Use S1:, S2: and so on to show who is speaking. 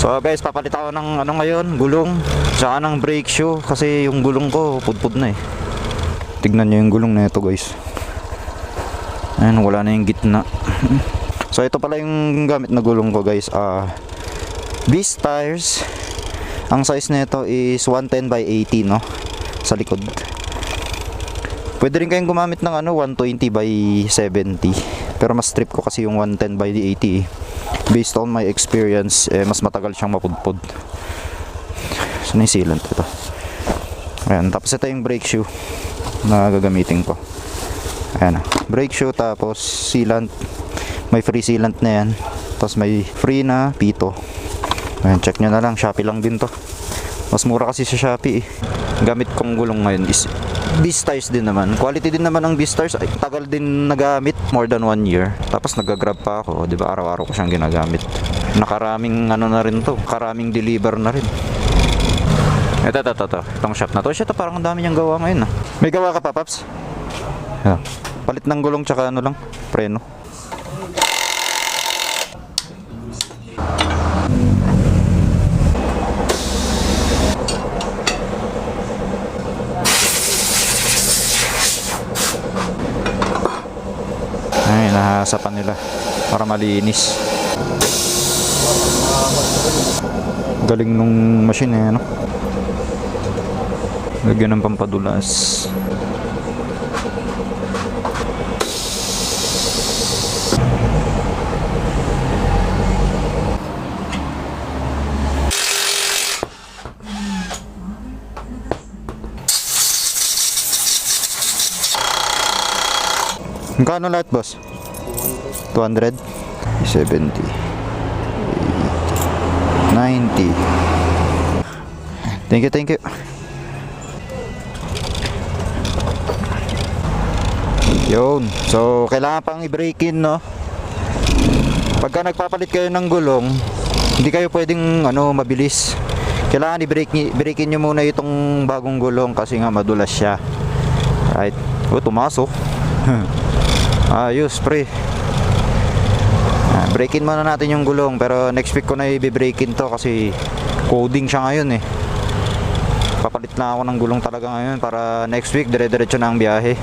S1: So guys, papalit ako ng ano ngayon, gulong. Tsaka ng brake shoe kasi yung gulong ko pudpud na eh. Tignan nyo yung gulong na ito guys. Ayan, wala na yung gitna. so ito pala yung gamit na gulong ko guys. Ah, Beast tires. Ang size nito is 110 by 80 no. Sa likod. Pwede rin kayong gumamit ng ano 120 by 70. Pero mas trip ko kasi yung 110 by 80 eh. Based on my experience, eh, mas matagal siyang mapudpod. So na yung sealant ito. Ayan, tapos ito yung brake shoe na gagamitin ko. Ayan. Brake shoe tapos sealant. May free sealant na yan. Tapos may free na pito. Ayan, check nyo na lang. Shopee lang din to. Mas mura kasi sa Shopee eh. Gamit kong gulong ngayon is Beastars din naman. Quality din naman ng Beastars. Ay, tagal din nagamit. More than one year. Tapos nagagrab pa ako. Di ba araw-araw ko siyang ginagamit. Nakaraming ano na rin to. Karaming deliver na rin. Ito, ito, ito, ito. Itong shop na to. Shit, parang ang dami niyang gawa ngayon ah. May gawa ka pa, Paps? Yeah. Palit ng gulong tsaka ano lang, preno. Ay, nahasapan nila para malinis. Galing nung machine eh, ano? Lagyan ng pampadulas. Magkano lahat, boss? 200? 70. 90. Thank you, thank you. Yun. So, kailangan pang i-break in, no? Pagka nagpapalit kayo ng gulong, hindi kayo pwedeng ano, mabilis. Kailangan i-break, break in nyo muna itong bagong gulong kasi nga madulas siya. Right? O, tumasok. Ayos, pre. Ah, break in muna natin yung gulong pero next week ko na i-break in to kasi coding siya ngayon eh. Papalit na ako ng gulong talaga ngayon para next week dire-diretso na ang biyahe.